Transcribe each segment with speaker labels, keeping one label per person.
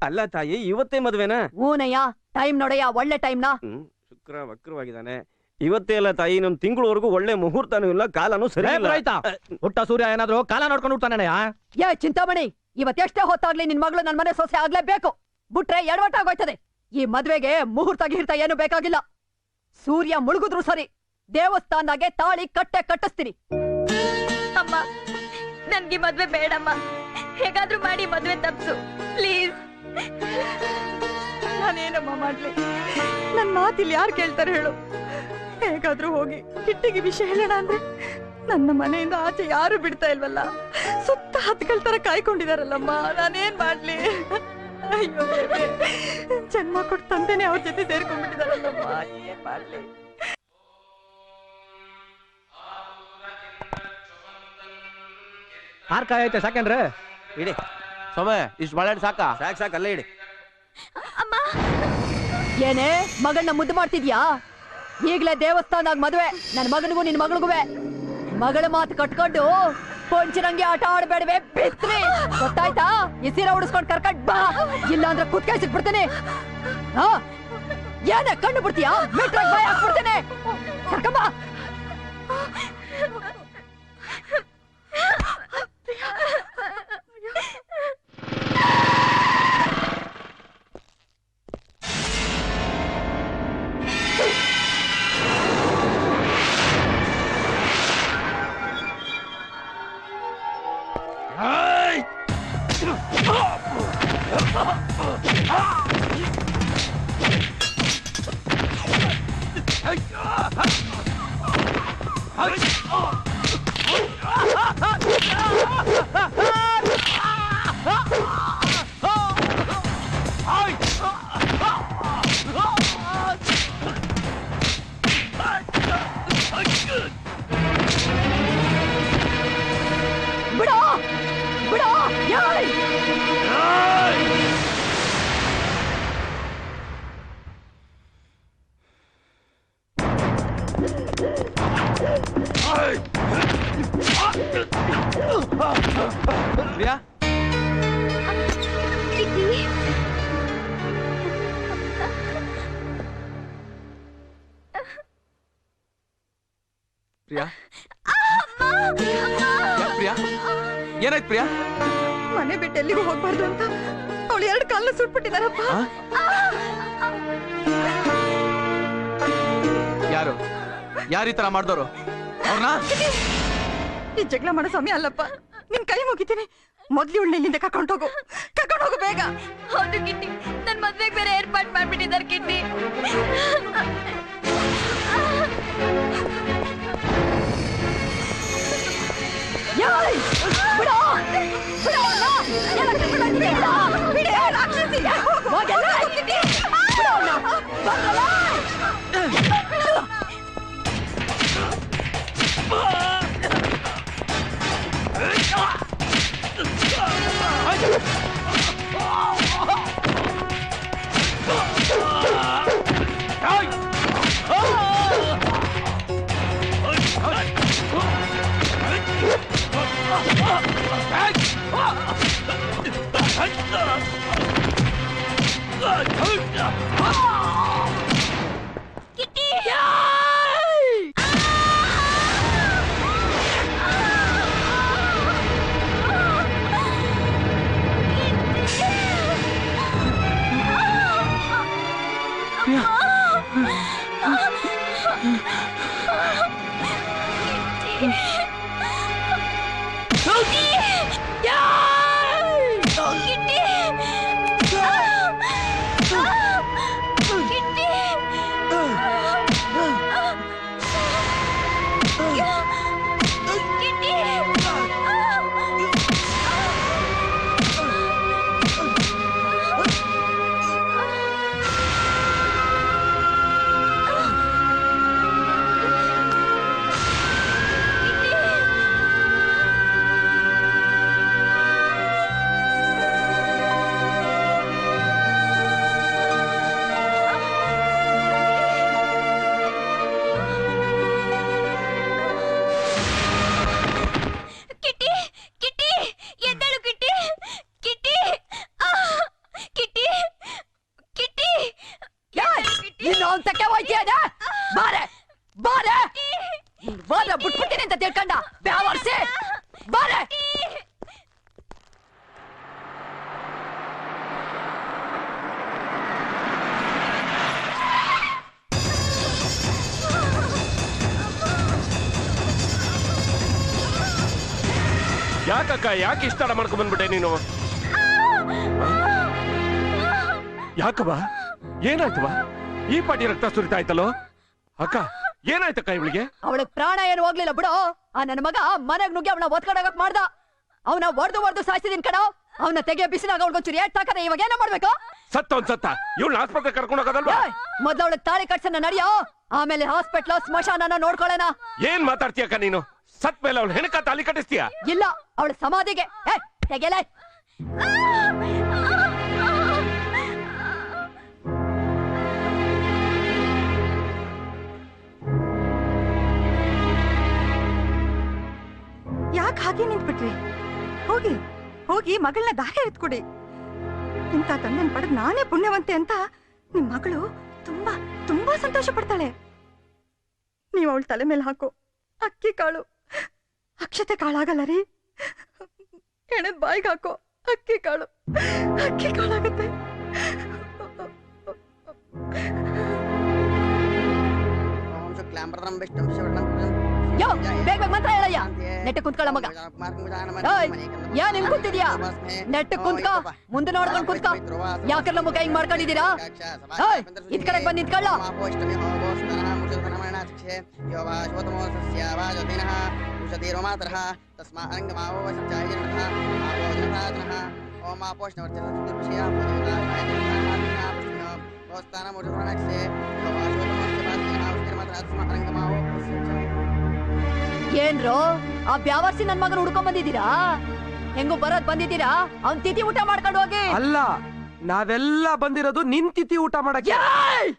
Speaker 1: ಅಲ್ಲ ತಾಯಿ ಇವತ್ತೇ ಮದುವೆನಾ?
Speaker 2: ಊನಯ್ಯ ಟೈಮ್ ನೋಡಯ್ಯ ಒಳ್ಳೆ ಟೈಮ್
Speaker 1: ಹ್ಮ್ ಶುಕ್ರ ವಕ್ರವಾಗಿದ್ದಾನೆ. ಇವತ್ತೇ ಅಲ್ಲ ತಾಯಿ ನಮ್ ತಿಂಗಳವರೆಗೂ ಒಳ್ಳೆ ಮುಹೂರ್ತನೂ ಇಲ್ಲ ಕಾಲನೂ ಸರಿ ಇಲ್ಲ.
Speaker 3: ಆಯ್ತಾ ಹುಟ್ಟ ಸೂರ್ಯ ಏನಾದ್ರು ಕಾಲ ನೋಡ್ಕೊಂಡು ಹುಟ್ಟಾನಯ್ಯ
Speaker 2: ಏ ಚಿಂತಾಮಣಿ ಇವತ್ತೆಷ್ಟೇ ಹೊತ್ತಾಗ್ಲಿ ನಿನ್ ಮಗಳು ನನ್ ಮನೆ ಸೊಸೆ ಆಗ್ಲೇಬೇಕು. ಬಿಟ್ರೆ ಎಡವಟ್ಟಾಗೋಯ್ತದೆ ಈ ಮದ್ವೆಗೆ ಮುಹೂರ್ತ ಗಿಹೂರ್ತ ಏನು ಬೇಕಾಗಿಲ್ಲ. ಸೂರ್ಯ ಮುಳುಗುದ್ರು ಸರಿ ದೇವಸ್ಥಾನದಾಗೆ ತಾಳಿ ಕಟ್ಟೆ ಕಟ್ಟಿಸ್ತೀನಿ.
Speaker 4: ಅಮ್ಮ ನನ್ಗೆ ಮದ್ವೆ ಬೇಡಮ್ಮ. ಹೇಗಾದ್ರೂ ಮಾಡಿ ಮದುವೆ ತಪ್ಸು. ಪ್ಲೀಸ್
Speaker 2: ನಾನೇನಮ್ಮ ಮಾಡ್ಲಿ? ನನ್ನ ಮಾತಿಲ್ ಯಾರು ಕೇಳ್ತಾರೆ ಹೇಳು? ಹೇಗಾದ್ರೂ ಹೋಗಿ ಕಿಟ್ಟಿಗೆ ವಿಷಯ ಹೇಳೋಣ ಅಂದ್ರೆ ನನ್ನ ಮನೆಯಿಂದ ಆಚೆ ಯಾರು ಬಿಡ್ತಾ ಇಲ್ವಲ್ಲ? ಸುತ್ತ ಹತ್ಕಲ್ ತರ ಕಾಯ್ಕೊಂಡಿದಾರಲ್ಲಮ್ಮ, ನಾನೇನ್ ಮಾಡ್ಲಿ? ಅಯ್ಯೋ. ಜನ್ಮ ಕೊಟ್ಟು ತಂದೆನೆ ಅವ್ರ ಜೊತೆ ಸೇರ್ಕೊಂಡ್ಬಿಟ್ಟಿದಾರಲ್ಲಮ್ಮ, ಏನ್ ಮಾಡ್ಲಿ?
Speaker 3: ಆರ್ ಕಾಯ ಐತೆ ಸಾಕೇನ್ರಿ
Speaker 1: ಇಡಿ.
Speaker 5: ಸೊಮೆ ಇಷ್ಟು ಬಾಳೆಹಣ್ಣು ಸಾಕಾ?
Speaker 1: ಸಾಕ್ ಸಾಕ್ ಅಲ್ಲೇ ಇಡಿ.
Speaker 2: ಏನೇ ಮಗಳನ್ನ ಮುದ್ದು ಮಾಡ್ತಿದ್ಯಾ? ಈಗ್ಲೇ ದೇವಸ್ಥಾನದಾಗ ಮದುವೆ. ನನ್ನ ಮಗನಿಗೂ ನಿನ್ ಮಗಳಿಗೂ ಮಗಳ ಮಾತು ಕಟ್ಕೊಂಡು ಪಂಚರಂಗಿ ಆಟ ಆಡ್ಬೇಡವೆ ಬಿತ್ರಿ ಗೊತ್ತಾಯ್ತಾ? ಈ ಸೀರೆ ಉಡಿಸ್ಕೊಂಡ್ ಕರ್ಕೊಂಡ್ ಬಾ. ಇಲ್ಲ ಅಂದ್ರೆ ಕುತ್ಕೈ ಸಿಕ್ಬಿಡ್ತೀನಿ ಹಾ? ಏನೇ ಕಣ್ಣು ಬಿಡ್ತೀಯಾ? ಮೆಟ್ರಾಗ್ ಬಾಯ್ ಹಾಕ್ಬಿಡ್ತೇನೆ. ಕರ್ಕೊಂಬ ಬಿಡೋ ಬಿಡೋ ಯಾಯ್
Speaker 5: ಪ್ರಿಯಾ? ಯಾಕ್ ಪ್ರಿಯಾ? ಏನಾಯ್ತು ಪ್ರಿಯಾ?
Speaker 2: ಮನೆ ಬಿಟ್ಟು ಎಲ್ಲಿಗೂ ಹೋಗ್ಬಾರ್ದು ಅಂತ ಅವಳು ಎರಡು ಕಾಲ ಸುಟ್ಬಿಟ್ಟಿದಾರಪ್ಪ
Speaker 5: ಯಾರು? ಯಾರು ಈ ತರ ಮಾಡ್ದವ್ರು? ಅವ್ರನ್ನ?
Speaker 2: ಈ ಜಗಳ ಮಾಡೋ ಸಮಯ ಅಲ್ಲಪ್ಪ. ನಿನ್ ಕೈ ಮುಗಿತೀನಿ. ಮೊದ್ಲು ಇವಳು ಇಲ್ಲಿಂದ ಕರ್ಕೊಂಡು ಹೋಗು. ಕರ್ಕೊಂಡು ಹೋಗು ಬೇಗ.
Speaker 4: ಹೌದು ಕಿಟ್ಟಿ. ನನ್ ಮದ್ವೆಗೆ ಬೇರೆ ಏರ್ಪಾಟ್ ಮಾಡ್ಬಿಟ್ಟಿದ್ದಾರೆ ಕಿಟ್ಟಿ.
Speaker 2: Ah! ತಕ್ಕೆ ಹೋಯ್ತೀಯದ ಬಾರೆ ಬಾರೆ. ಬಾರ ಬಿಟ್ಬಿಟ್ಟಿನಿ ಅಂತ ತಿಳ್ಕೊಂಡ. ಬ್ಯಾವರ್ಸಿ. ಬಾರೆ.
Speaker 6: ಯಾಕಕ್ಕ, ಯಾಕೆ ಇಷ್ಟ ಮಾಡ್ಕೊಂಡ್ ಬಂದ್ಬಿಟ್ಟೆ ನೀನು? ಯಾಕವಾ ಏನಾಯ್ತವ ಈ ಪಾಟಿ ರಕ್ತ ಸುರಿತಾ ಇತ್ತಲ್ಲೋ? ಅಕ್ಕ ಏನಾಯ್ತಕ್ಕ ಇವಳಿಗೆ?
Speaker 2: ಅವಳಿಗೆ ಪ್ರಾಣ ಏನು ಹೋಗ್ಲಿಲ್ಲ ಬಿಡು. ಆ ನನ್ನ ಮಗ ಮನೆಗ್ ನುಗ್ಗಿ ಅವನ ಒತ್ಕಡಾಗಕ್ ಮಾಡ್ದ. ಅವನ ಒಡ್ದು ಒಡ್ದು ಸಾಯಿಸಿದೀನಿ ಕಣ. ಅವನ ತೆಗೆ ಬಿಸಿನಾಗ ಅವಳಿಗೊಂಚೂರು ಏಟ್ ಹಾಕದ ಇವಾಗ ಏನ ಮಾಡ್ಬೇಕು?
Speaker 6: ಸತ್ತ ಒಂದ್ ಸತ್ತ. ಇವಳ ಆಸ್ಪತ್ರೆ ಕರ್ಕೊಂಡು ಹೋಗೋದಲ್ವಾ?
Speaker 2: ಮೊದ್ಲು ಅವಳಿಗೆ ತಾಳಿ ಕಟ್ಸನ್ನ ನಡೆಯೋ. ಆಮೇಲೆ ಹಾಸ್ಪಿಟ್ಲ್ ಸ್ಮಶಾನನ ನೋಡ್ಕೊಳ್ಳೋಣ.
Speaker 6: ಏನ್ ಮಾತಾಡ್ತೀಯಕ್ಕ ನೀನು? ಸತ್ ಮೇಲೆ ಅವಳು ಹೆಣಕ ತಾಲಿ ಕಟ್ಟಿಸ್ತೀಯ?
Speaker 2: ಇಲ್ಲ ಅವಳ ಸಮಾಧಿಗೆ. ಏ ತೆಗೆಲೆ
Speaker 7: ಹೋಗಿ ಮಗಳನ್ನ ದಾರಿ ಎತ್ಕೊಡಿ. ಇಂಥ ತಂದೆನ್ ಪಡೆದ್ ನಾನೇ ಪುಣ್ಯವಂತೆ ಅಂತ ನಿಮ್ ಮಗಳು ತುಂಬಾ ತುಂಬಾ ಸಂತೋಷ ಪಡ್ತಾಳೆ ನೀವ್ ಅವಳ ತಲೆ ಮೇಲೆ ಹಾಕೋ. ಅಕ್ಕಿ ಕಾಳು. ಅಕ್ಷತೆ ಕಾಳಾಗಲ್ಲ ರೀ. ಹೆಣದ್ ಬಾಯಿಗೆ ಹಾಕೋ. ಅಕ್ಕಿ ಕಾಳು. ಅಕ್ಕಿ ಕಾಳಾಗತ್ತೆ.
Speaker 8: ಓಂ ಬೆಸ್ಟ್ ಅಂಶ
Speaker 2: ಯೋ ಬೇಗ ಬೇಗ ಮಂತ್ರ ಹೇಳಯ್ಯ ನೆಟ್ಟ ಕುಂತ್ಕೊಳ್ಳ ಮಗ ಏಯ್, ಏನ್ ಹಿಂಗ್ ಕೂತಿದ್ಯಾ? ನೆಟ್ಟ ಕುಂತ್ಕೋ ಮುಂದೆ ನೋಡ್ಕೊಂಡ್ ಕುಂತ್ಕೋ ಯಾಕಲ್ಲ ಮುಖ ಹಿಂಗ್ ಮಾಡ್ಕೊಂಡಿದೀರಾ ಏಯ್, ಇದ್ ಕಡೆಗ್ ಬಂದ್ ನಿಂತ್ಕೊಳ್ಳ.
Speaker 8: ಓಂ
Speaker 2: ಏನ್ರೋ? ಆ ಬ್ಯಾವರ್ಸಿ ನನ್ ಮಗನ ಹುಡ್ಕೊಂಡ್ ಬಂದಿದ್ದೀರಾ? ಹೆಂಗೋ ಬರೋದ್ ಬಂದಿದ್ದೀರಾ? ಅವ್ನ್ ತಿಥಿ ಊಟ ಮಾಡ್ಕೊಂಡು ಹೋಗಿ.
Speaker 9: ಅಲ್ಲ ನಾವೆಲ್ಲ ಬಂದಿರೋದು ನಿನ್ ತಿಥಿ ಊಟ ಮಾಡಕ್ಕೆ.
Speaker 2: ಏಯ್!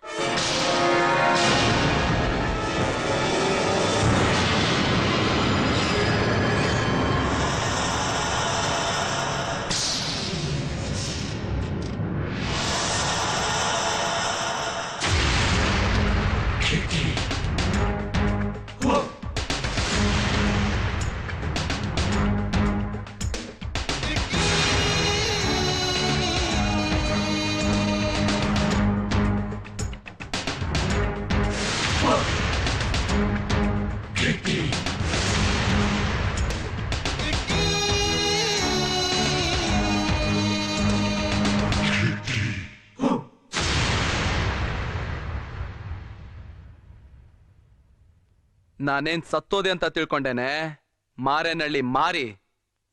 Speaker 5: ನಾನೇನ್ ಸತ್ತೋದೆ ಅಂತ ತಿಳ್ಕೊಂಡೇನೆ? ಮಾರೇನಳ್ಳಿ ಮಾರಿ.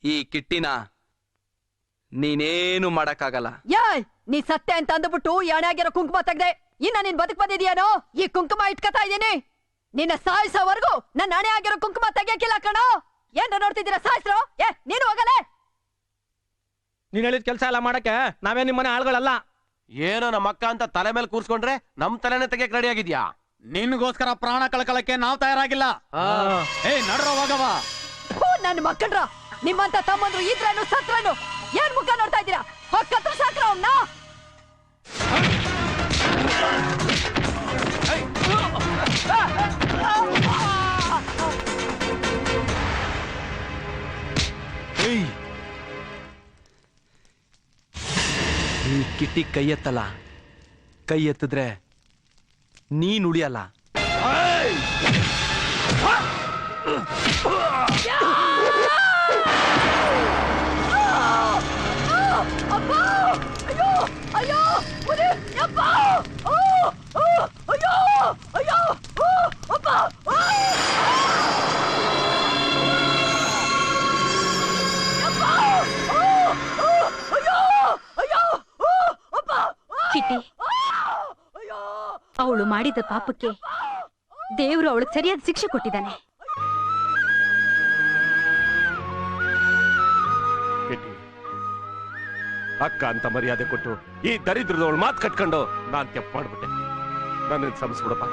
Speaker 5: ಈ ಕಿಟ್ಟಿನ ನೀನೇನು ಮಾಡಕ್ಕಾಗಲ್ಲ.
Speaker 2: ಯಾಯ್! ನೀ ಸತ್ತೆ ಅಂತ ಅಂದ್ಬಿಟ್ಟು ಎಣೆ ಆಗಿರೋ ಕುಂಕುಮ ತೆಗ್ದೆ. ಇನ್ನ ನೀನ್ ಬದುಕ್ ಬಂದಿದ್ಯಾನೋ? ಈ ಕುಂಕುಮ ಇಟ್ಕತಾ ಇದೀನಿ ನಿನ್ನ ಸಾಯಿಸೋವರೆಗೂ ನನ್ನ ಹಣೆ ಆಗಿರೋ ಕುಂಕುಮ ತೆಗಿಯಕ್ಕಿಲ್ಲ ಕಣೋ! ಏನ್ ನೋಡ್ತಿದ್ದೀರಾ ಸಾಯಿಸ್ರು? ಏ ನೀನು ಹೋಗಲೇ!
Speaker 3: ನೀನ್ ಹೇಳಿದ ಕೆಲಸ ಎಲ್ಲ ಮಾಡಕ್ಕೆ ನಾವೇ ನಿಮ್ಮನೆ ಆಳ್ಗಳಲ್ಲ.
Speaker 9: ಏನೋ ನಮ್ಮ ಅಕ್ಕ ಅಂತ ತಲೆ ಮೇಲೆ ಕೂರ್ಸ್ಕೊಂಡ್ರೆ ನಮ್ ತಲೆನೇ ತೆಗಿಯಕ್ ರೆಡಿ ಆಗಿದ್ಯಾ?
Speaker 10: ನಿನ್ಗೋಸ್ಕರ ಪ್ರಾಣ ಕಳಕಳಕ್ಕೆ ನಾವ್ ತಯಾರಾಗಿಲ್ಲ. ಏ ನಡ್ರೋ ಹೋಗವ
Speaker 2: ಹೂ ನನ್ನ ಮಕ್ಕಳ್ರ. ನಿಮ್ಮಂತ ತಮ್ಮಂದ್ರು ಇದ್ರನು ಸತ್ರನು. ಏನ್ ಮುಖ ನೋಡ್ತಾ ಇದ್ದೀರಾ? ಹೊಕ್ಕತ್ರ ಸಾಕ್ರ ಅವ್ನ.
Speaker 5: ಈ ಕಿಟ್ಟಿ ಕೈ ಎತ್ತಲ್ಲ ಕೈ ಎತ್ತಿದ್ರೆ ನೀನ್ ಉಳಿಯಲ್ಲ
Speaker 2: ಅಯ್ಯೋ!
Speaker 4: ಅವಳು ಮಾಡಿದ ಪಾಪಕ್ಕೆ ದೇವರು ಅವಳಿಗೆ ಸರಿಯಾದ ಶಿಕ್ಷೆ ಕೊಟ್ಟಿದ್ದಾನೆ.
Speaker 6: ಕಿಟ್ಟಿ ಅಕ್ಕ ಅಂತ ಮರ್ಯಾದೆ ಕೊಟ್ಟು ಈ ದರಿದ್ರದವಳು ಮಾತು ಕಟ್ಕೊಂಡು ನಾನ್ ತೆಪ್ಪ ಮಾಡ್ಬಿಟ್ಟೆ. ನನ್ನ ಕ್ಷಮಿಸ್ಬಿಡಪ್ಪ